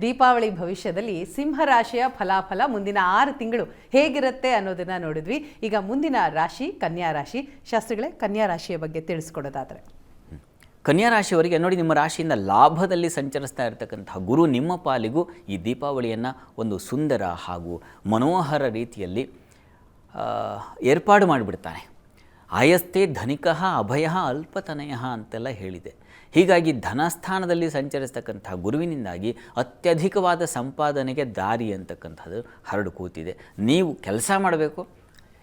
ದೀಪಾವಳಿ ಭವಿಷ್ಯದಲ್ಲಿ ಸಿಂಹರಾಶಿಯ ಫಲಾಫಲ ಮುಂದಿನ ಆರು ತಿಂಗಳು ಹೇಗಿರುತ್ತೆ ಅನ್ನೋದನ್ನ ನೋಡಿದ್ವಿ. ಈಗ ಮುಂದಿನ ರಾಶಿ, ಕನ್ಯಾ ರಾಶಿ. ಶಾಸ್ತ್ರಿಗಳೇ, ಕನ್ಯಾ ರಾಶಿಯ ಬಗ್ಗೆ ತಿಳಿಸ್ಕೊಡೋದಾದ್ರೆ. ಕನ್ಯಾ ರಾಶಿಯವರಿಗೆ ನೋಡಿ, ನಿಮ್ಮ ರಾಶಿಯಿಂದ ಲಾಭದಲ್ಲಿ ಸಂಚರಿಸ್ತಾ ಇರತಕ್ಕಂತಹ ಗುರು ನಿಮ್ಮ ಪಾಲಿಗೂ ಈ ದೀಪಾವಳಿಯನ್ನು ಒಂದು ಸುಂದರ ಹಾಗೂ ಮನೋಹರ ರೀತಿಯಲ್ಲಿ ಏರ್ಪಾಡು ಮಾಡಿಬಿಡ್ತಾನೆ. ಆಯಸ್ತೆ ಧನಿಕಃ ಅಭಯ ಅಲ್ಪತನಯ ಅಂತೆಲ್ಲ ಹೇಳಿದೆ. ಹೀಗಾಗಿ ಧನಸ್ಥಾನದಲ್ಲಿ ಸಂಚರಿಸ್ತಕ್ಕಂಥ ಗುರುವಿನಿಂದಾಗಿ ಅತ್ಯಧಿಕವಾದ ಸಂಪಾದನೆಗೆ ದಾರಿ ಅಂತಕ್ಕಂಥದ್ದು ಹರಡು ಕೂತಿದೆ. ನೀವು ಕೆಲಸ ಮಾಡಬೇಕು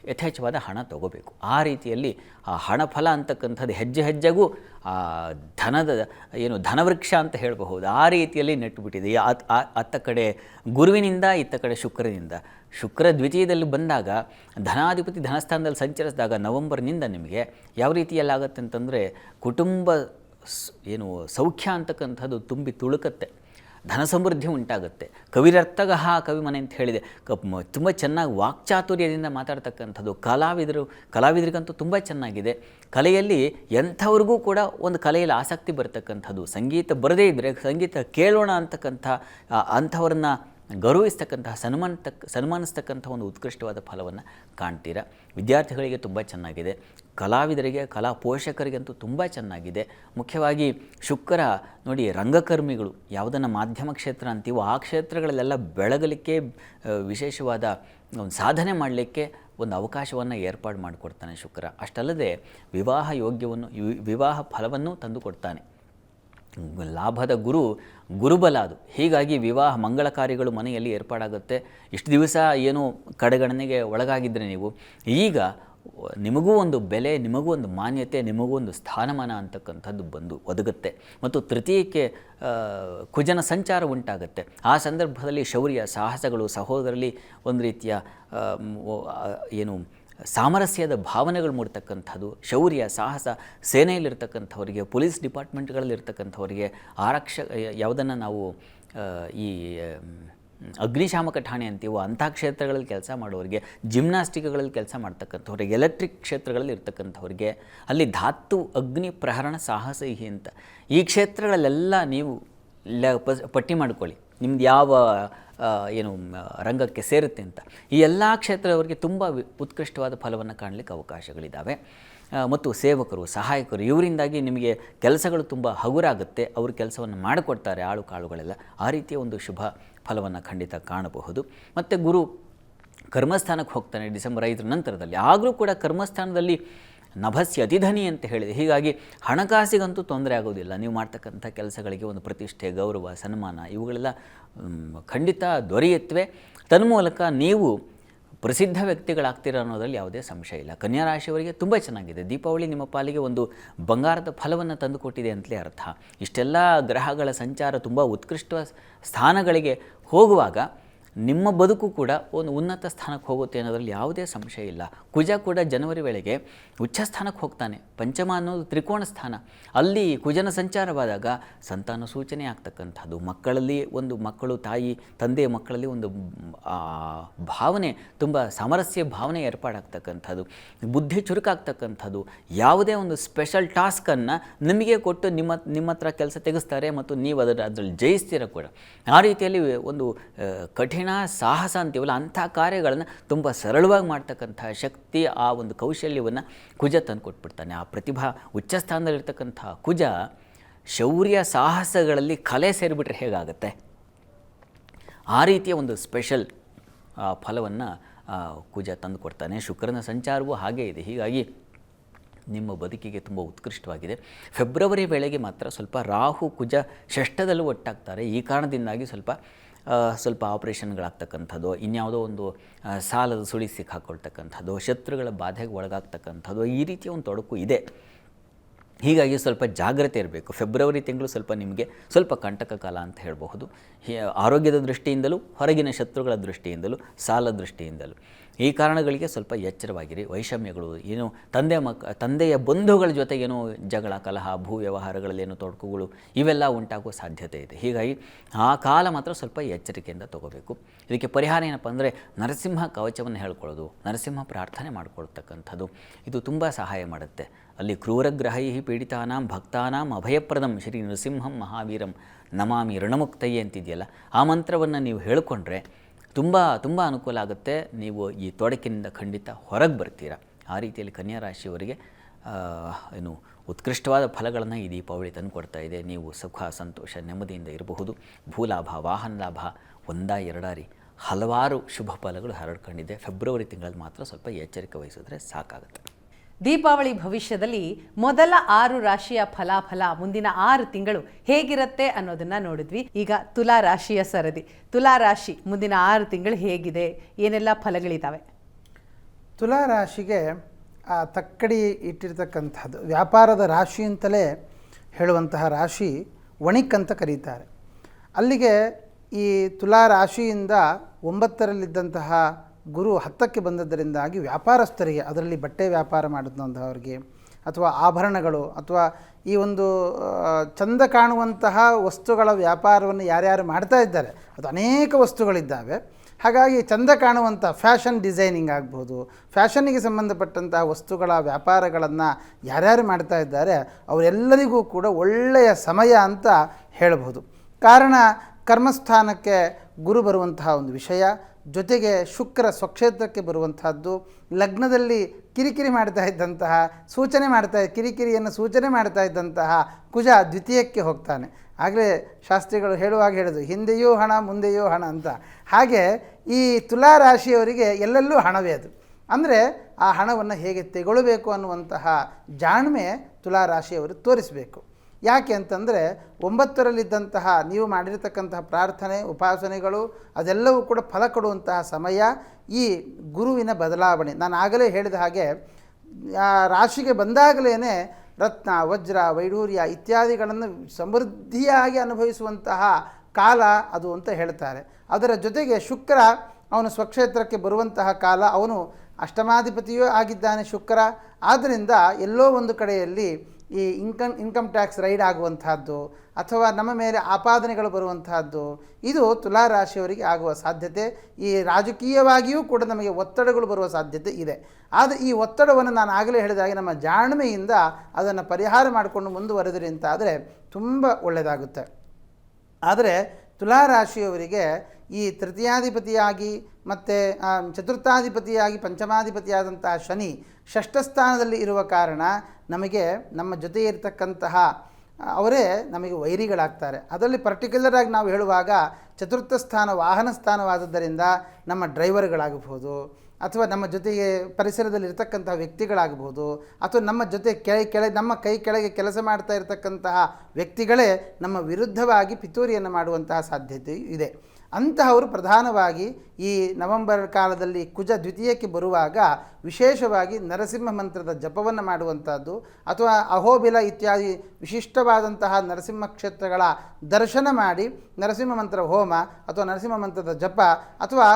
ಯಥೇಚ್ಛವಾದ ಹಣ ತಗೋಬೇಕು. ಆ ರೀತಿಯಲ್ಲಿ ಆ ಹಣಫಲ ಅಂತಕ್ಕಂಥದ್ದು ಹೆಜ್ಜೆ ಹೆಜ್ಜೆಗೂ ಆ ಧನದ ಏನು ಧನವೃಕ್ಷ ಅಂತ ಹೇಳಬಹುದು. ಆ ರೀತಿಯಲ್ಲಿ ನೆಟ್ಟುಬಿಟ್ಟಿದೆ. ಅತ್ತ ಕಡೆ ಗುರುವಿನಿಂದ, ಇತ್ತ ಕಡೆ ಶುಕ್ರನಿಂದ. ಶುಕ್ರ ದ್ವಿತೀಯದಲ್ಲಿ ಬಂದಾಗ, ಧನಾಧಿಪತಿ ಧನಸ್ಥಾನದಲ್ಲಿ ಸಂಚರಿಸಿದಾಗ ನವಂಬರ್ನಿಂದ ನಿಮಗೆ ಯಾವ ರೀತಿಯಲ್ಲಾಗತ್ತೆ ಅಂತಂದರೆ ಕುಟುಂಬ ಏನು ಸೌಖ್ಯ ಅಂತಕ್ಕಂಥದ್ದು ತುಂಬಿ ತುಳುಕತ್ತೆ. ಧನ ಸಮೃದ್ಧಿ ಉಂಟಾಗುತ್ತೆ ಕವಿರರ್ಥಗಹ ಕವಿಮನೆ ಅಂತ ಹೇಳಿದೆ. ಕಪ್ ತುಂಬ ಚೆನ್ನಾಗಿ ವಾಕ್ಚಾತುರ್ಯದಿಂದ ಮಾತಾಡ್ತಕ್ಕಂಥದ್ದು ಕಲಾವಿದರು, ಕಲಾವಿದರಿಗಂತೂ ತುಂಬ ಚೆನ್ನಾಗಿದೆ. ಕಲೆಯಲ್ಲಿ ಎಂಥವ್ರಿಗೂ ಕೂಡ ಒಂದು ಕಲೆಯಲ್ಲಿ ಆಸಕ್ತಿ ಬರತಕ್ಕಂಥದ್ದು. ಸಂಗೀತ ಬರದೇ ಇದ್ದರೆ ಸಂಗೀತ ಕೇಳೋಣ ಅಂತಕ್ಕಂಥ ಅಂಥವ್ರನ್ನ ಗೌರವಿಸ್ತಕ್ಕಂತಹ ತಕ್ಕ ಸನ್ಮಾನಿಸ್ತಕ್ಕಂಥ ಒಂದು ಉತ್ಕೃಷ್ಟವಾದ ಫಲವನ್ನು ಕಾಣ್ತೀರಾ. ವಿದ್ಯಾರ್ಥಿಗಳಿಗೆ ತುಂಬ ಚೆನ್ನಾಗಿದೆ. ಕಲಾವಿದರಿಗೆ, ಕಲಾ ಪೋಷಕರಿಗಂತೂ ತುಂಬ ಚೆನ್ನಾಗಿದೆ. ಮುಖ್ಯವಾಗಿ ಶುಕ್ರ, ನೋಡಿ ರಂಗಕರ್ಮಿಗಳು ಯಾವುದನ್ನು ಮಾಧ್ಯಮ ಕ್ಷೇತ್ರ ಅಂತೀವೋ ಆ ಕ್ಷೇತ್ರಗಳಲ್ಲೆಲ್ಲ ಬೆಳಗಲಿಕ್ಕೆ ವಿಶೇಷವಾದ ಒಂದು ಸಾಧನೆ ಮಾಡಲಿಕ್ಕೆ ಒಂದು ಅವಕಾಶವನ್ನು ಏರ್ಪಾಡು ಮಾಡಿಕೊಡ್ತಾನೆ ಶುಕ್ರ. ಅಷ್ಟಲ್ಲದೆ ವಿವಾಹ ಯೋಗ್ಯವನ್ನು ವಿವಾಹ ಫಲವನ್ನು ತಂದು ಕೊಡ್ತಾನೆ ಲಾಭದ ಗುರು, ಗುರುಬಲ ಅದು. ಹೀಗಾಗಿ ವಿವಾಹ ಮಂಗಳ ಕಾರ್ಯಗಳು ಮನೆಯಲ್ಲಿ ಏರ್ಪಾಡಾಗುತ್ತೆ. ಇಷ್ಟು ದಿವಸ ಏನು ಕಡೆಗಣನೆಗೆ ಒಳಗಾಗಿದ್ದರೆ ನೀವು, ಈಗ ನಿಮಗೂ ಒಂದು ಬೆಲೆ, ನಿಮಗೂ ಒಂದು ಮಾನ್ಯತೆ, ನಿಮಗೂ ಒಂದು ಸ್ಥಾನಮಾನ ಅಂತಕ್ಕಂಥದ್ದು ಬಂದು ಒದಗುತ್ತೆ. ಮತ್ತು ತೃತೀಯಕ್ಕೆ ಕುಜನ ಸಂಚಾರ ಉಂಟಾಗುತ್ತೆ. ಆ ಸಂದರ್ಭದಲ್ಲಿ ಶೌರ್ಯ, ಸಾಹಸಗಳು ಸಹೋದರಲ್ಲಿ ಒಂದು ರೀತಿಯ ಏನು ಸಾಮರಸ್ಯದ ಭಾವನೆಗಳು ಮೂಡ್ತಕ್ಕಂಥದ್ದು. ಶೌರ್ಯ, ಸಾಹಸ ಸೇನೆಯಲ್ಲಿರ್ತಕ್ಕಂಥವರಿಗೆ, ಪೊಲೀಸ್ ಡಿಪಾರ್ಟ್ಮೆಂಟ್ಗಳಲ್ಲಿರ್ತಕ್ಕಂಥವರಿಗೆ, ಆರಕ್ಷ, ಯಾವುದನ್ನು ನಾವು ಈ ಅಗ್ನಿಶಾಮಕ ಠಾಣೆ ಅಂತೀವೋ ಅಂಥ ಕ್ಷೇತ್ರಗಳಲ್ಲಿ ಕೆಲಸ ಮಾಡೋರಿಗೆ, ಜಿಮ್ನಾಸ್ಟಿಕ್ಗಳಲ್ಲಿ ಕೆಲಸ ಮಾಡ್ತಕ್ಕಂಥವ್ರಿಗೆ ಎಲೆಕ್ಟ್ರಿಕ್ ಕ್ಷೇತ್ರಗಳಲ್ಲಿ ಇರ್ತಕ್ಕಂಥವ್ರಿಗೆ, ಅಲ್ಲಿ ಧಾತು, ಅಗ್ನಿ ಪ್ರಹರಣ ಸಾಹಸಿಹಿ ಅಂತ. ಈ ಕ್ಷೇತ್ರಗಳಲ್ಲೆಲ್ಲ ನೀವು ಪಟ್ಟಿ ಮಾಡ್ಕೊಳ್ಳಿ. ನಿಮ್ದು ಯಾವ ಏನು ರಂಗಕ್ಕೆ ಸೇರುತ್ತೆ ಅಂತ. ಈ ಎಲ್ಲ ಕ್ಷೇತ್ರದವರಿಗೆ ತುಂಬ ಉತ್ಕೃಷ್ಟವಾದ ಫಲವನ್ನು ಕಾಣಲಿಕ್ಕೆ ಅವಕಾಶಗಳಿದ್ದಾವೆ ಮತ್ತು ಸೇವಕರು, ಸಹಾಯಕರು, ಇವರಿಂದಾಗಿ ನಿಮಗೆ ಕೆಲಸಗಳು ತುಂಬ ಹಗುರಾಗುತ್ತೆ. ಅವರು ಕೆಲಸವನ್ನು ಮಾಡಿಕೊಡ್ತಾರೆ ಆಳು ಕಾಳುಗಳೆಲ್ಲ. ಆ ರೀತಿಯ ಒಂದು ಶುಭ ಫಲವನ್ನು ಖಂಡಿತ ಕಾಣಬಹುದು. ಮತ್ತು ಗುರು ಕರ್ಮಸ್ಥಾನಕ್ಕೆ ಹೋಗ್ತಾನೆ ಡಿಸೆಂಬರ್ ಐದರ ನಂತರದಲ್ಲಿ. ಆಗಲೂ ಕೂಡ ಕರ್ಮಸ್ಥಾನದಲ್ಲಿ ನಭಸ್ಯ ಅತಿಧನಿ ಅಂತ ಹೇಳಿದೆ. ಹೀಗಾಗಿ ಹಣಕಾಸಿಗಂತೂ ತೊಂದರೆ ಆಗೋದಿಲ್ಲ. ನೀವು ಮಾಡ್ತಕ್ಕಂಥ ಕೆಲಸಗಳಿಗೆ ಒಂದು ಪ್ರತಿಷ್ಠೆ, ಗೌರವ, ಸನ್ಮಾನ ಇವುಗಳೆಲ್ಲ ಖಂಡಿತ ದೊರೆಯುತ್ತವೆ. ತನ್ಮೂಲಕ ನೀವು ಪ್ರಸಿದ್ಧ ವ್ಯಕ್ತಿಗಳಾಗ್ತೀರ ಅನ್ನೋದ್ರಲ್ಲಿ ಯಾವುದೇ ಸಂಶಯ ಇಲ್ಲ. ಕನ್ಯಾ ರಾಶಿಯವರಿಗೆ ತುಂಬ ಚೆನ್ನಾಗಿದೆ. ದೀಪಾವಳಿ ನಿಮ್ಮ ಪಾಲಿಗೆ ಒಂದು ಬಂಗಾರದ ಫಲವನ್ನು ತಂದುಕೊಟ್ಟಿದೆ ಅಂತಲೇ ಅರ್ಥ. ಇಷ್ಟೆಲ್ಲ ಗ್ರಹಗಳ ಸಂಚಾರ ತುಂಬ ಉತ್ಕೃಷ್ಟ ಸ್ಥಾನಗಳಿಗೆ ಹೋಗುವಾಗ ನಿಮ್ಮ ಬದುಕು ಕೂಡ ಒಂದು ಉನ್ನತ ಸ್ಥಾನಕ್ಕೆ ಹೋಗುತ್ತೆ ಅನ್ನೋದ್ರಲ್ಲಿ ಯಾವುದೇ ಸಂಶಯ ಇಲ್ಲ. ಕುಜ ಕೂಡ ಜನವರಿ ವೇಳೆಗೆ ಉಚ್ಚ ಸ್ಥಾನಕ್ಕೆ ಹೋಗ್ತಾನೆ. ಪಂಚಮ ಅನ್ನೋದು ತ್ರಿಕೋಣ ಸ್ಥಾನ. ಅಲ್ಲಿ ಕುಜನ ಸಂಚಾರವಾದಾಗ ಸಂತಾನ ಸೂಚನೆ ಆಗ್ತಕ್ಕಂಥದ್ದು. ಮಕ್ಕಳಲ್ಲಿ ಒಂದು ಮಕ್ಕಳು ತಾಯಿ ತಂದೆ ಮಕ್ಕಳಲ್ಲಿ ಒಂದು ಭಾವನೆ ತುಂಬ ಸಾಮರಸ್ಯ ಭಾವನೆ ಏರ್ಪಾಡಾಗ್ತಕ್ಕಂಥದ್ದು. ಬುದ್ಧಿ ಚುರುಕಾಗ್ತಕ್ಕಂಥದ್ದು. ಯಾವುದೇ ಒಂದು ಸ್ಪೆಷಲ್ ಟಾಸ್ಕನ್ನು ನಿಮಗೆ ಕೊಟ್ಟು ನಿಮ್ಮ ನಿಮ್ಮ ಹತ್ರ ಕೆಲಸ ತೆಗೆಸ್ತಾರೆ ಮತ್ತು ನೀವು ಅದರ ಅದರಲ್ಲಿ ಜಯಿಸ್ತೀರ ಕೂಡ. ಆ ರೀತಿಯಲ್ಲಿ ಒಂದು ಆ, ಕಠಿಣ ಸಾಹಸ ಅಂತೀವಲ್ಲ, ಅಂಥ ಕಾರ್ಯಗಳನ್ನು ತುಂಬ ಸರಳವಾಗಿ ಮಾಡ್ತಕ್ಕಂಥ ಶಕ್ತಿ, ಆ ಒಂದು ಕೌಶಲ್ಯವನ್ನು ಕುಜ ತಂದು ಕೊಟ್ಬಿಡ್ತಾನೆ ಆ ಪ್ರತಿಭಾ ಉಚ್ಚ ಸ್ಥಾನದಲ್ಲಿರ್ತಕ್ಕಂಥ ಕುಜ ಶೌರ್ಯ ಸಾಹಸಗಳಲ್ಲಿ ಕಲೆ ಸೇರಿಬಿಟ್ರೆ ಹೇಗಾಗುತ್ತೆ? ಆ ರೀತಿಯ ಒಂದು ಸ್ಪೆಷಲ್ ಫಲವನ್ನು ಕುಜ ತಂದು ಕೊಡ್ತಾನೆ ಶುಕ್ರನ ಸಂಚಾರವೂ ಹಾಗೇ ಇದೆ. ಹೀಗಾಗಿ ನಿಮ್ಮ ಬದುಕಿಗೆ ತುಂಬ ಉತ್ಕೃಷ್ಟವಾಗಿದೆ. ಫೆಬ್ರವರಿ ವೇಳೆಗೆ ಮಾತ್ರ ಸ್ವಲ್ಪ ರಾಹು, ಕುಜ ಷಷ್ಠದಲ್ಲೂ ಒಟ್ಟಾಗ್ತಾರೆ. ಈ ಕಾರಣದಿಂದಾಗಿ ಸ್ವಲ್ಪ ಸ್ವಲ್ಪ ಆಪ್ರೇಷನ್ಗಳಾಗ್ತಕ್ಕಂಥದ್ದು, ಇನ್ಯಾವುದೋ ಒಂದು ಸಾಲದ ಸುಳಿ ಸಿಕ್ಕಾಕೊಳ್ತಕ್ಕಂಥದ್ದು, ಶತ್ರುಗಳ ಬಾಧೆಗೆ ಒಳಗಾಗ್ತಕ್ಕಂಥದ್ದು ಈ ರೀತಿಯ ಒಂದು ತೊಡಕು ಇದೆ. ಹೀಗಾಗಿ ಸ್ವಲ್ಪ ಜಾಗ್ರತೆ ಇರಬೇಕು. ಫೆಬ್ರವರಿ ತಿಂಗಳು ಸ್ವಲ್ಪ ನಿಮಗೆ ಸ್ವಲ್ಪ ಕಂಟಕ ಕಾಲ ಅಂತ ಹೇಳಬಹುದು. ಆರೋಗ್ಯದ ದೃಷ್ಟಿಯಿಂದಲೂ, ಹೊರಗಿನ ಶತ್ರುಗಳ ದೃಷ್ಟಿಯಿಂದಲೂ ಸಾಲ ದೃಷ್ಟಿಯಿಂದಲೂ. ಈ ಕಾರಣಗಳಿಗೆ ಸ್ವಲ್ಪ ಎಚ್ಚರವಾಗಿರಿ. ವೈಷಮ್ಯಗಳು, ಏನು ತಂದೆ ಮಕ್ಕ ತಂದೆಯ ಬಂಧುಗಳ ಜೊತೆಗೇನೋ ಜಗಳ, ಕಲಹ, ಭೂ ವ್ಯವಹಾರಗಳಲ್ಲಿ ಏನು ತೊಡಕುಗಳು, ಇವೆಲ್ಲ ಉಂಟಾಗುವ ಸಾಧ್ಯತೆ ಇದೆ. ಹೀಗಾಗಿ ಆ ಕಾಲ ಮಾತ್ರ ಸ್ವಲ್ಪ ಎಚ್ಚರಿಕೆಯಿಂದ ತಗೋಬೇಕು. ಇದಕ್ಕೆ ಪರಿಹಾರ ಏನಪ್ಪ ಅಂದರೆ ನರಸಿಂಹ ಕವಚವನ್ನು ಹೇಳ್ಕೊಳ್ಳೋದು, ನರಸಿಂಹ ಪ್ರಾರ್ಥನೆ ಮಾಡಿಕೊಳ್ತಕ್ಕಂಥದ್ದು. ಇದು ತುಂಬ ಸಹಾಯ ಮಾಡುತ್ತೆ. ಅಲ್ಲಿ ಕ್ರೂರಗ್ರಹೈ ಪೀಡಿತಾನಾಂ ಭಕ್ತಾನಾಂ ಅಭಯಪ್ರದಂ ಶ್ರೀ ನರಸಿಂಹಂ ಮಹಾವೀರಂ ನಮಾಮಿ ಋಣಮುಕ್ತಯ್ಯ ಅಂತಿದೆಯಲ್ಲ, ಆ ಮಂತ್ರವನ್ನು ನೀವು ಹೇಳ್ಕೊಂಡ್ರೆ ತುಂಬ ತುಂಬ ಅನುಕೂಲ ಆಗುತ್ತೆ. ನೀವು ಈ ತೊಡಕಿನಿಂದ ಖಂಡಿತ ಹೊರಗೆ ಬರ್ತೀರಾ. ಆ ರೀತಿಯಲ್ಲಿ ಕನ್ಯಾ ರಾಶಿಯವರಿಗೆ ಏನು ಉತ್ಕೃಷ್ಟವಾದ ಫಲಗಳನ್ನು ಈ ದೀಪಾವಳಿ ತಂದು ಕೊಡ್ತಾ ಇದೆ. ನೀವು ಸುಖ, ಸಂತೋಷ, ನೆಮ್ಮದಿಯಿಂದ ಇರಬಹುದು. ಭೂಲಾಭ, ವಾಹನ ಲಾಭ, ಒಂದ ಎರಡಾರಿ ಹಲವಾರು ಶುಭ ಫಲಗಳು ಹರಡ್ಕೊಂಡಿದೆ. ಫೆಬ್ರವರಿ ತಿಂಗಳಲ್ಲಿ ಮಾತ್ರ ಸ್ವಲ್ಪ ಎಚ್ಚರಿಕೆ ವಹಿಸಿದ್ರೆ ಸಾಕಾಗುತ್ತೆ. ದೀಪಾವಳಿ ಭವಿಷ್ಯದಲ್ಲಿ ಮೊದಲ ಆರು ರಾಶಿಯ ಫಲಾಫಲ ಮುಂದಿನ ಆರು ತಿಂಗಳು ಹೇಗಿರುತ್ತೆ ಅನ್ನೋದನ್ನ ನೋಡಿದ್ವಿ. ಈಗ ತುಲಾ ರಾಶಿಯ ಸರದಿ. ತುಲಾ ರಾಶಿ ಮುಂದಿನ ಆರು ತಿಂಗಳು ಹೇಗಿದೆ? ಏನೆಲ್ಲ ಫಲಗಳಿದ್ದಾವೆ ತುಲಾ ರಾಶಿಗೆ ಆ ತಕ್ಕಡಿ ಇಟ್ಟಿರ್ತಕ್ಕಂಥದ್ದು, ವ್ಯಾಪಾರದ ರಾಶಿ ಅಂತಲೇ ಹೇಳುವಂತಹ ರಾಶಿ ವಣಿಕ್ ಅಂತ ಕರೀತಾರೆ. ಅಲ್ಲಿಗೆ ಈ ತುಲಾ ರಾಶಿಯಿಂದ ಒಂಬತ್ತರಲ್ಲಿದ್ದಂತಹ ಗುರು ಹತ್ತಕ್ಕೆ ಬಂದದ್ದರಿಂದಾಗಿ ವ್ಯಾಪಾರಸ್ಥರಿಗೆ ಅದರಲ್ಲಿ ಬಟ್ಟೆ ವ್ಯಾಪಾರ ಮಾಡಿದಂಥವ್ರಿಗೆ ಅಥವಾ ಆಭರಣಗಳು, ಅಥವಾ ಈ ಒಂದು ಚಂದ ಕಾಣುವಂತಹ ವಸ್ತುಗಳ ವ್ಯಾಪಾರವನ್ನು ಯಾರ್ಯಾರು ಮಾಡ್ತಾ ಇದ್ದಾರೆ, ಅದು ಅನೇಕ ವಸ್ತುಗಳಿದ್ದಾವೆ. ಹಾಗಾಗಿ ಚಂದ ಕಾಣುವಂಥ ಫ್ಯಾಷನ್ ಡಿಸೈನಿಂಗ್ ಆಗ್ಬೋದು, ಫ್ಯಾಷನ್ನಿಗೆ ಸಂಬಂಧಪಟ್ಟಂತಹ ವಸ್ತುಗಳ ವ್ಯಾಪಾರಗಳನ್ನು ಯಾರ್ಯಾರು ಮಾಡ್ತಾ ಇದ್ದಾರೆ, ಅವರೆಲ್ಲರಿಗೂ ಕೂಡ ಒಳ್ಳೆಯ ಸಮಯ ಅಂತ ಹೇಳಬಹುದು ಕಾರಣ, ಕರ್ಮಸ್ಥಾನಕ್ಕೆ ಗುರು ಬರುವಂತಹ ಒಂದು ವಿಷಯ ಜೊತೆಗೆ ಶುಕ್ರ ಸ್ವಕ್ಷೇತ್ರಕ್ಕೆ ಬರುವಂತಹದ್ದು ಲಗ್ನದಲ್ಲಿ ಕಿರಿಕಿರಿ ಮಾಡ್ತಾ ಇದ್ದಂತಹ, ಸೂಚನೆ ಮಾಡ್ತಾ, ಕಿರಿಕಿರಿಯನ್ನು ಸೂಚನೆ ಮಾಡ್ತಾ ಇದ್ದಂತಹ ಕುಜ ದ್ವಿತೀಯಕ್ಕೆ ಹೋಗ್ತಾನೆ. ಆಗಲೇ ಶಾಸ್ತ್ರಿಗಳು ಹೇಳುವಾಗ ಹೇಳೋದು ಹಿಂದೆಯೂ ಹಣ, ಮುಂದೆಯೂ ಹಣ ಅಂತ. ಹಾಗೆ ಈ ತುಲಾ ರಾಶಿಯವರಿಗೆ ಎಲ್ಲೆಲ್ಲೂ ಹಣವೇ ಅದು. ಅಂದರೆ ಆ ಹಣವನ್ನು ಹೇಗೆ ತೆಗೊಳ್ಳಬೇಕು ಅನ್ನುವಂತಹ ಜಾಣ್ಮೆ ತುಲಾ ರಾಶಿಯವರು ತೋರಿಸಬೇಕು. ಯಾಕೆ ಅಂತಂದರೆ ಒಂಬತ್ತರಲ್ಲಿದ್ದಂತಹ ನೀವು ಮಾಡಿರತಕ್ಕಂತಹ ಪ್ರಾರ್ಥನೆ, ಉಪಾಸನೆಗಳು, ಅದೆಲ್ಲವೂ ಕೂಡ ಫಲ ಕೊಡುವಂತಹ ಸಮಯ, ಈ ಗುರುವಿನ ಬದಲಾವಣೆ. ನಾನು ಆಗಲೇ ಹೇಳಿದ ಹಾಗೆ ರಾಶಿಗೆ ಬಂದಾಗಲೇ ರತ್ನ, ವಜ್ರ ವೈಡೂರ್ಯ ಇತ್ಯಾದಿಗಳನ್ನು ಸಮೃದ್ಧಿಯಾಗಿ ಅನುಭವಿಸುವಂತಹ ಕಾಲ ಅದು ಅಂತ ಹೇಳ್ತಾರೆ. ಅದರ ಜೊತೆಗೆ ಶುಕ್ರ, ಅವನು ಸ್ವಕ್ಷೇತ್ರಕ್ಕೆ ಬರುವಂತಹ ಕಾಲ, ಅವನು ಅಷ್ಟಮಾಧಿಪತಿಯೂ ಆಗಿದ್ದಾನೆ ಶುಕ್ರ. ಆದ್ದರಿಂದ ಎಲ್ಲೋ ಒಂದು ಕಡೆಯಲ್ಲಿ ಈ ಇನ್ಕಮ್ ಇನ್ಕಮ್ ಟ್ಯಾಕ್ಸ್ ರೈಡ್ ಆಗುವಂತಹದ್ದು ಅಥವಾ ನಮ್ಮ ಮೇಲೆ ಆಪಾದನೆಗಳು ಬರುವಂತಹದ್ದು ಇದು ತುಲಾ ರಾಶಿಯವರಿಗೆ ಆಗುವ ಸಾಧ್ಯತೆ. ಈ ರಾಜಕೀಯವಾಗಿಯೂ ಕೂಡ ನಮಗೆ ಒತ್ತಡಗಳು ಬರುವ ಸಾಧ್ಯತೆ ಇದೆ. ಆದರೆ ಈ ಒತ್ತಡವನ್ನು ನಾನು ಆಗಲೇ ಹೇಳಿದಾಗೆ ನಮ್ಮ ಜಾಣ್ಮೆಯಿಂದ ಅದನ್ನು ಪರಿಹಾರ ಮಾಡಿಕೊಂಡು ಮುಂದುವರೆದ್ರಿ ಅಂತ ಆದರೆ ತುಂಬ ಒಳ್ಳೆಯದಾಗುತ್ತೆ. ಆದರೆ ತುಲಾ ರಾಶಿಯವರಿಗೆ ಈ ತೃತೀಯಾಧಿಪತಿಯಾಗಿ ಮತ್ತು ಚತುರ್ಥಾಧಿಪತಿಯಾಗಿ, ಪಂಚಮಾಧಿಪತಿಯಾದಂತಹ ಶನಿ ಷಷ್ಠ ಸ್ಥಾನದಲ್ಲಿ ಇರುವ ಕಾರಣ ನಮಗೆ ನಮ್ಮ ಜೊತೆ ಇರತಕ್ಕಂತಹ ಅವರೇ ನಮಗೆ ವೈರಿಗಳಾಗ್ತಾರೆ. ಅದರಲ್ಲಿ ಪರ್ಟಿಕ್ಯುಲರಾಗಿ ನಾವು ಹೇಳುವಾಗ ಚತುರ್ಥ ಸ್ಥಾನ, ವಾಹನ ಸ್ಥಾನವಾದದ್ದರಿಂದ ನಮ್ಮ ಡ್ರೈವರ್ಗಳಾಗಬಹುದು, ಅಥವಾ ನಮ್ಮ ಜೊತೆಗೆ ಪರಿಸರದಲ್ಲಿ ಇರತಕ್ಕಂತಹ ವ್ಯಕ್ತಿಗಳಾಗಬಹುದು, ಅಥವಾ ನಮ್ಮ ಜೊತೆ ಕೆಳ ಕೆಳಗೆ, ನಮ್ಮ ಕೈ ಕೆಳಗೆ ಕೆಲಸ ಮಾಡ್ತಾ ಇರತಕ್ಕಂತಹ ವ್ಯಕ್ತಿಗಳೇ ನಮ್ಮ ವಿರುದ್ಧವಾಗಿ ಪಿತೂರಿಯನ್ನು ಮಾಡುವಂತಹ ಸಾಧ್ಯತೆ ಇದೆ. ಅಂತಹವರು ಪ್ರಧಾನವಾಗಿ ಈ ನವೆಂಬರ್ ಕಾಲದಲ್ಲಿ ಕುಜ ದ್ವಿತೀಯಕ್ಕೆ ಬರುವಾಗ ವಿಶೇಷವಾಗಿ ನರಸಿಂಹ ಮಂತ್ರದ ಜಪವನ್ನು ಮಾಡುವಂಥದ್ದು ಅಥವಾ ಅಹೋಬಿಲ ಇತ್ಯಾದಿ ವಿಶಿಷ್ಟವಾದಂತಹ ನರಸಿಂಹ ಕ್ಷೇತ್ರಗಳ ದರ್ಶನ ಮಾಡಿ ನರಸಿಂಹ ಮಂತ್ರ ಹೋಮ ಅಥವಾ ನರಸಿಂಹ ಮಂತ್ರದ ಜಪ ಅಥವಾ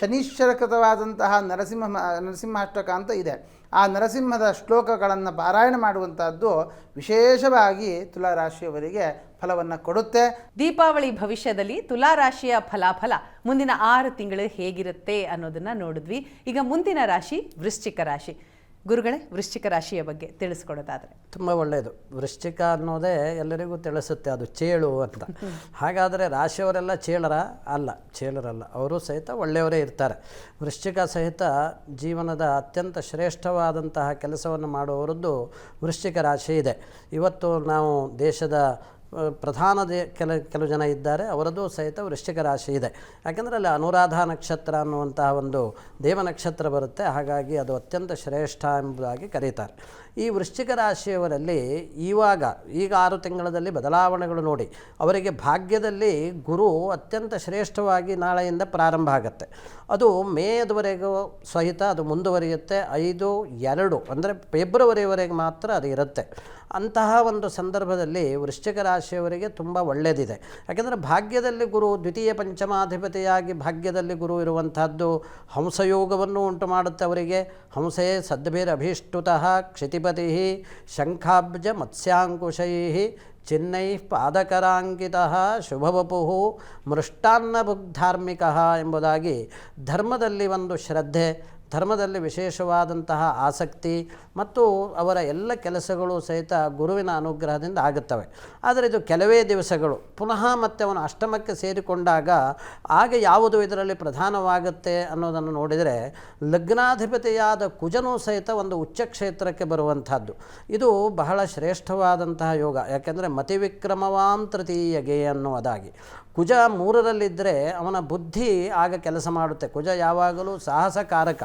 ಶನೀಶ್ವರಕೃತವಾದಂತಹ ನರಸಿಂಹ ನರಸಿಂಹಾಷ್ಟಕ ಅಂತ ಇದೆ. ಆ ನರಸಿಂಹದ ಶ್ಲೋಕಗಳನ್ನು ಪಾರಾಯಣ ಮಾಡುವಂತಹದ್ದು ವಿಶೇಷವಾಗಿ ತುಲಾ ರಾಶಿಯವರಿಗೆ ಫಲವನ್ನು ಕೊಡುತ್ತೆ. ದೀಪಾವಳಿ ಭವಿಷ್ಯದಲ್ಲಿ ತುಲಾ ರಾಶಿಯ ಫಲಾಫಲ ಮುಂದಿನ ಆರು ತಿಂಗಳು ಹೇಗಿರುತ್ತೆ ಅನ್ನೋದನ್ನ ನೋಡಿದ್ವಿ. ಈಗ ಮುಂದಿನ ರಾಶಿ ವೃಶ್ಚಿಕ ರಾಶಿ. ಗುರುಗಳೇ ವೃಶ್ಚಿಕ ರಾಶಿಯ ಬಗ್ಗೆ ತಿಳಿಸ್ಕೊಡೋದಾದರೆ. ತುಂಬ ಒಳ್ಳೆಯದು ವೃಶ್ಚಿಕ ಅನ್ನೋದೇ ಎಲ್ಲರಿಗೂ ತಿಳಿಸುತ್ತೆ ಅದು ಚೇಳು ಅಂತ. ಹಾಗಾದರೆ ರಾಶಿಯವರೆಲ್ಲ ಚೇಳರ ಅಲ್ಲ ಚೇಳರಲ್ಲ. ಅವರು ಸಹಿತ ಒಳ್ಳೆಯವರೇ ಇರ್ತಾರೆ. ವೃಶ್ಚಿಕ ಸಹಿತ ಜೀವನದ ಅತ್ಯಂತ ಶ್ರೇಷ್ಠವಾದಂತಹ ಕೆಲಸವನ್ನು ಮಾಡುವವರದ್ದು ವೃಶ್ಚಿಕ ರಾಶಿ ಇದೆ. ಇವತ್ತು ನಾವು ದೇಶದ ಪ್ರಧಾನ ದೇ ಕೆಲ, ಕೆಲವು ಜನ ಇದ್ದಾರೆ. ಅವರದ್ದು ಸಹಿತ ವೃಶ್ಚಿಕ ರಾಶಿ ಇದೆ. ಯಾಕೆಂದರೆ ಅಲ್ಲಿ ಅನುರಾಧ ನಕ್ಷತ್ರ ಅನ್ನುವಂತಹ ಒಂದು ದೇವ ನಕ್ಷತ್ರ ಬರುತ್ತೆ. ಹಾಗಾಗಿ ಅದು ಅತ್ಯಂತ ಶ್ರೇಷ್ಠ ಎಂಬುದಾಗಿ ಕರೀತಾರೆ. ಈ ವೃಶ್ಚಿಕ ರಾಶಿಯವರಲ್ಲಿ ಇವಾಗ ಈಗ ಆರು ತಿಂಗಳಲ್ಲಿ ಬದಲಾವಣೆಗಳು ನೋಡಿ, ಅವರಿಗೆ ಭಾಗ್ಯದಲ್ಲಿ ಗುರು ಅತ್ಯಂತ ಶ್ರೇಷ್ಠವಾಗಿ ನಾಳೆಯಿಂದ ಪ್ರಾರಂಭ ಆಗುತ್ತೆ. ಅದು ಮೇದವರೆಗೂ ಸಹಿತ ಅದು ಮುಂದುವರಿಯುತ್ತೆ. ಐದು, ಎರಡು, ಅಂದರೆ ಫೆಬ್ರವರಿವರೆಗೆ ಮಾತ್ರ ಅದು ಇರುತ್ತೆ. ಅಂತಹ ಒಂದು ಸಂದರ್ಭದಲ್ಲಿ ವೃಶ್ಚಿಕ ರಾಶಿಯವರಿಗೆ ತುಂಬ ಒಳ್ಳೆಯದಿದೆ ಯಾಕೆಂದರೆ ಭಾಗ್ಯದಲ್ಲಿ ಗುರು, ದ್ವಿತೀಯ ಪಂಚಮಾಧಿಪತಿಯಾಗಿ ಭಾಗ್ಯದಲ್ಲಿ ಗುರು ಇರುವಂತಹದ್ದು ಹಂಸಯೋಗವನ್ನು ಉಂಟು ಮಾಡುತ್ತೆ ಅವರಿಗೆ. ಹಂಸೇ ಸದ್ಭಿರಭೀಷ್ಟುತಃ ಕ್ಷಿತಿಪತಿ ಶಂಖಾಬ್ಜ ಮತ್ಸ್ಯಾಂಕುಶೈ ಚಿನ್ನೈ ಪಾದಕರಾಂಕಿತ ಶುಭವಪು ಮೃಷ್ಟಾನ್ನಬುಗ್ಧಾರ್ಮಿಕ ಎಂಬುದಾಗಿ ಧರ್ಮದಲ್ಲಿ ಒಂದು ಶ್ರದ್ಧೆ ಧರ್ಮದಲ್ಲಿ ವಿಶೇಷವಾದಂತಹ ಆಸಕ್ತಿ ಮತ್ತು ಅವರ ಎಲ್ಲ ಕೆಲಸಗಳು ಸಹಿತ ಗುರುವಿನ ಅನುಗ್ರಹದಿಂದ ಆಗುತ್ತವೆ. ಆದರೆ ಇದು ಕೆಲವೇ ದಿವಸಗಳು. ಪುನಃ ಮತ್ತೆ ಅವನು ಅಷ್ಟಮಕ್ಕೆ ಸೇರಿಕೊಂಡಾಗ ಆಗ ಯಾವುದು ಇದರಲ್ಲಿ ಪ್ರಧಾನವಾಗುತ್ತೆ ಅನ್ನೋದನ್ನು ನೋಡಿದರೆ ಲಗ್ನಾಧಿಪತಿಯಾದ ಕುಜನೂ ಸಹಿತ ಒಂದು ಉಚ್ಚ ಕ್ಷೇತ್ರಕ್ಕೆ ಬರುವಂಥದ್ದು. ಇದು ಬಹಳ ಶ್ರೇಷ್ಠವಾದಂತಹ ಯೋಗ. ಯಾಕೆಂದರೆ ಮತಿವಿಕ್ರಮವಾಂ ತೃತೀಯಗೆ ಅನ್ನುವುದಾಗಿ. ಕುಜ ಮೂರರಲ್ಲಿದ್ದರೆ ಅವನ ಬುದ್ಧಿ ಆಗ ಕೆಲಸ ಮಾಡುತ್ತೆ. ಕುಜ ಯಾವಾಗಲೂ ಸಾಹಸಕಾರಕ.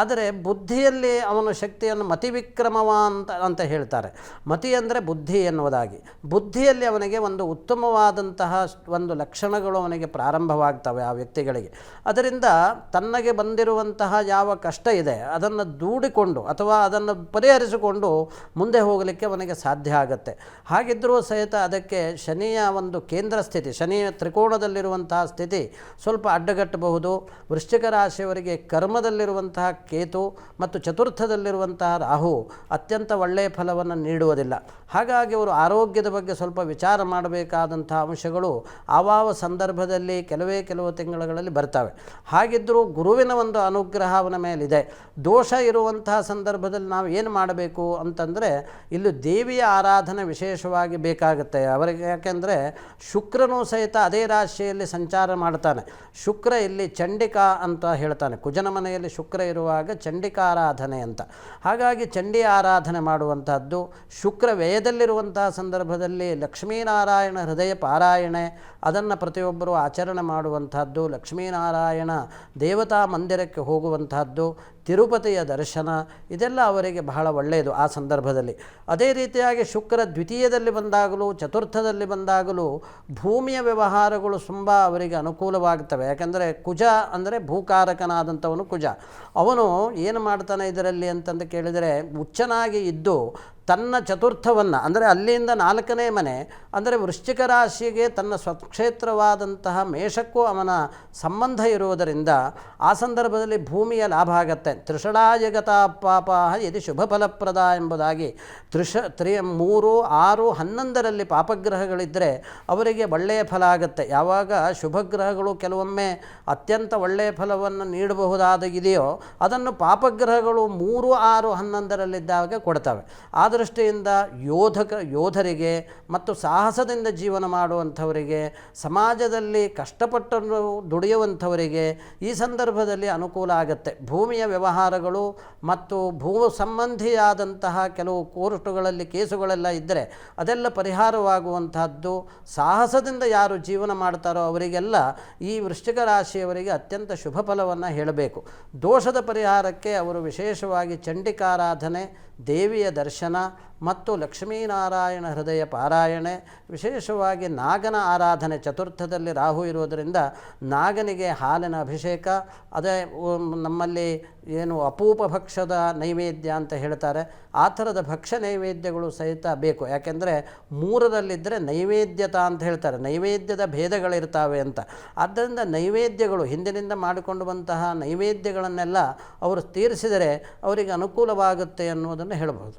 ಆದರೆ ಬುದ್ಧಿಯಲ್ಲಿ ಅವನ ಶಕ್ತಿಯನ್ನು ಮತಿವಿಕ್ರಮವ ಅಂತ ಅಂತ ಹೇಳ್ತಾರೆ. ಮತಿ ಅಂದರೆ ಬುದ್ಧಿ ಎನ್ನುವುದಾಗಿ. ಬುದ್ಧಿಯಲ್ಲಿ ಅವನಿಗೆ ಒಂದು ಉತ್ತಮವಾದಂತಹ ಒಂದು ಲಕ್ಷಣಗಳು ಅವನಿಗೆ ಪ್ರಾರಂಭವಾಗ್ತವೆ ಆ ವ್ಯಕ್ತಿಗಳಿಗೆ. ಅದರಿಂದ ತನ್ನಗೆ ಬಂದಿರುವಂತಹ ಯಾವ ಕಷ್ಟ ಇದೆ, ಅದನ್ನು ದೂಡಿಕೊಂಡು ಅಥವಾ ಅದನ್ನು ಪರಿಹರಿಸಿಕೊಂಡು ಮುಂದೆ ಹೋಗಲಿಕ್ಕೆ ಅವನಿಗೆ ಸಾಧ್ಯ ಆಗುತ್ತೆ. ಹಾಗಿದ್ದರೂ ಸಹಿತ ಅದಕ್ಕೆ ಶನಿಯ ಒಂದು ಕೇಂದ್ರ ಸ್ಥಿತಿ, ಶನಿಯ ತ್ರಿಕೋಣದಲ್ಲಿರುವಂತಹ ಸ್ಥಿತಿ ಸ್ವಲ್ಪ ಅಡ್ಡಗಟ್ಟಬಹುದು. ವೃಶ್ಚಿಕ ರಾಶಿಯವರಿಗೆ ಕರ್ಮದಲ್ಲಿರುವಂತಹ ಕೇತು ಮತ್ತು ಚತುರ್ಥದಲ್ಲಿರುವಂತಹ ರಾಹು ಅತ್ಯಂತ ಒಳ್ಳೆಯ ಫಲವನ್ನು ನೀಡುವುದಿಲ್ಲ. ಹಾಗಾಗಿ ಅವರು ಆರೋಗ್ಯದ ಬಗ್ಗೆ ಸ್ವಲ್ಪ ವಿಚಾರ ಮಾಡಬೇಕಾದಂಥ ಅಂಶಗಳು ಆವಾವ ಸಂದರ್ಭದಲ್ಲಿ ಕೆಲವೇ ಕೆಲವು ತಿಂಗಳುಗಳಲ್ಲಿ ಬರ್ತವೆ. ಹಾಗಿದ್ದರೂ ಗುರುವಿನ ಒಂದು ಅನುಗ್ರಹ ಅವನ ಮೇಲಿದೆ. ದೋಷ ಇರುವಂತಹ ಸಂದರ್ಭದಲ್ಲಿ ನಾವು ಏನು ಮಾಡಬೇಕು ಅಂತಂದರೆ ಇಲ್ಲಿ ದೇವಿಯ ಆರಾಧನೆ ವಿಶೇಷವಾಗಿ ಬೇಕಾಗುತ್ತೆ. ಅವರಿಗೆ ಯಾಕೆಂದರೆ ಶುಕ್ರನು ಸಹಿತ ಅದೇ ರಾಶಿಯಲ್ಲಿ ಸಂಚಾರ ಮಾಡ್ತಾನೆ. ಶುಕ್ರ ಇಲ್ಲಿ ಚಂಡಿಕಾ ಅಂತ ಹೇಳ್ತಾನೆ. ಕುಜನ ಮನೆಯಲ್ಲಿ ಶುಕ್ರ ಇರುವಾಗ ಚಂಡಿಕಾರಾಧನೆ ಅಂತ. ಹಾಗಾಗಿ ಚಂಡಿ ಆರಾಧನೆ ಮಾಡುವಂತಹದ್ದು ಶುಕ್ರ ವ್ಯಯದಲ್ಲಿರುವಂತಹ ಸಂದರ್ಭದಲ್ಲಿ ಲಕ್ಷ್ಮೀನಾರಾಯಣ ಹೃದಯ ಪಾರಾಯಣೆ, ಅದನ್ನು ಪ್ರತಿಯೊಬ್ಬರು ಆಚರಣೆ ಮಾಡುವಂತಹದ್ದು, ಲಕ್ಷ್ಮೀನಾರಾಯಣ ದೇವತಾ ಮಂದಿರಕ್ಕೆ ಹೋಗುವಂತಹದ್ದು ತಿರುಪತಿಯ ದರ್ಶನ, ಇದೆಲ್ಲ ಅವರಿಗೆ ಬಹಳ ಒಳ್ಳೆಯದು ಆ ಸಂದರ್ಭದಲ್ಲಿ. ಅದೇ ರೀತಿಯಾಗಿ ಶುಕ್ರ ದ್ವಿತೀಯದಲ್ಲಿ ಬಂದಾಗಲೂ, ಚತುರ್ಥದಲ್ಲಿ ಬಂದಾಗಲೂ ಭೂಮಿಯ ವ್ಯವಹಾರಗಳು ತುಂಬ ಅವರಿಗೆ ಅನುಕೂಲವಾಗ್ತವೆ. ಯಾಕೆಂದರೆ ಕುಜ ಅಂದರೆ ಭೂಕಾರಕನಾದಂಥವನು ಕುಜ. ಅವನು ಏನು ಮಾಡ್ತಾನೆ ಇದರಲ್ಲಿ ಅಂತಂದು ಕೇಳಿದರೆ ಉಚ್ಚನಾಗಿ ಇದ್ದು ತನ್ನ ಚತುರ್ಥವನ್ನು, ಅಂದರೆ ಅಲ್ಲಿಂದ ನಾಲ್ಕನೇ ಮನೆ, ಅಂದರೆ ವೃಶ್ಚಿಕ ರಾಶಿಗೆ ತನ್ನ ಸ್ವಕ್ಷೇತ್ರವಾದಂತಹ ಮೇಷಕ್ಕೂ ಅವನ ಸಂಬಂಧ ಇರುವುದರಿಂದ ಆ ಸಂದರ್ಭದಲ್ಲಿ ಭೂಮಿಯ ಲಾಭ ಆಗತ್ತೆ. ತ್ರಿಷಳಾಯಗತಾ ಪಾಪ ಯದಿ ಶುಭ ಫಲಪ್ರದ ಎಂಬುದಾಗಿ ತ್ರಿಷ ತ್ರಿ, ಮೂರು, ಆರು, ಹನ್ನೊಂದರಲ್ಲಿ ಪಾಪಗ್ರಹಗಳಿದ್ದರೆ ಅವರಿಗೆ ಒಳ್ಳೆಯ ಫಲ ಆಗುತ್ತೆ. ಯಾವಾಗ ಶುಭಗ್ರಹಗಳು ಕೆಲವೊಮ್ಮೆ ಅತ್ಯಂತ ಒಳ್ಳೆಯ ಫಲವನ್ನು ನೀಡಬಹುದಾದ ಇದೆಯೋ ಅದನ್ನು ಪಾಪಗ್ರಹಗಳು ಮೂರು, ಆರು, ಹನ್ನೊಂದರಲ್ಲಿದ್ದಾಗ ಕೊಡ್ತವೆ. ದೃಷ್ಟಿಯಿಂದ ಯೋಧಕ, ಯೋಧರಿಗೆ ಮತ್ತು ಸಾಹಸದಿಂದ ಜೀವನ ಮಾಡುವಂಥವರಿಗೆ, ಸಮಾಜದಲ್ಲಿ ಕಷ್ಟಪಟ್ಟು ದುಡಿಯುವಂಥವರಿಗೆ ಈ ಸಂದರ್ಭದಲ್ಲಿ ಅನುಕೂಲ ಆಗುತ್ತೆ. ಭೂಮಿಯ ವ್ಯವಹಾರಗಳು ಮತ್ತು ಭೂ ಸಂಬಂಧಿಯಾದಂತಹ ಕೆಲವು ಕೋರ್ಟುಗಳಲ್ಲಿ ಕೇಸುಗಳೆಲ್ಲ ಇದ್ದರೆ ಅದೆಲ್ಲ ಪರಿಹಾರವಾಗುವಂತಹದ್ದು ಸಾಹಸದಿಂದ ಯಾರು ಜೀವನ ಮಾಡ್ತಾರೋ ಅವರಿಗೆಲ್ಲ ಈ ವೃಶ್ಚಿಕ ರಾಶಿಯವರಿಗೆ ಅತ್ಯಂತ ಶುಭ ಫಲವನ್ನು ಹೇಳಬೇಕು. ದೋಷದ ಪರಿಹಾರಕ್ಕೆ ಅವರು ವಿಶೇಷವಾಗಿ ಚಂಡಿಕಾರಾಧನೆ, ದೇವಿಯ ದರ್ಶನ ಮತ್ತು ಲಕ್ಷ್ಮೀನಾರಾಯಣ ಹೃದಯ ಪಾರಾಯಣೆ, ವಿಶೇಷವಾಗಿ ನಾಗನ ಆರಾಧನೆ ಚತುರ್ಥದಲ್ಲಿ ರಾಹು ಇರುವುದರಿಂದ ನಾಗನಿಗೆ ಹಾಲಿನ ಅಭಿಷೇಕ, ಅದೇ ನಮ್ಮಲ್ಲಿ ಏನು ಅಪೂಪ ಭಕ್ಷದ ನೈವೇದ್ಯ ಅಂತ ಹೇಳ್ತಾರೆ. ಆ ಥರದ ಭಕ್ಷ್ಯ ನೈವೇದ್ಯಗಳು ಸಹಿತ ಬೇಕು. ಯಾಕೆಂದರೆ ಮೂರರಲ್ಲಿದ್ದರೆ ನೈವೇದ್ಯತ ಅಂತ ಹೇಳ್ತಾರೆ. ನೈವೇದ್ಯದ ಭೇದಗಳಿರ್ತಾವೆ ಅಂತ. ಆದ್ದರಿಂದ ನೈವೇದ್ಯಗಳು, ಹಿಂದಿನಿಂದ ಮಾಡಿಕೊಂಡು ಬಂತಹ ನೈವೇದ್ಯಗಳನ್ನೆಲ್ಲ ಅವರು ತೀರಿಸಿದರೆ ಅವರಿಗೆ ಅನುಕೂಲವಾಗುತ್ತೆ ಅನ್ನೋದನ್ನು ಹೇಳಬಹುದು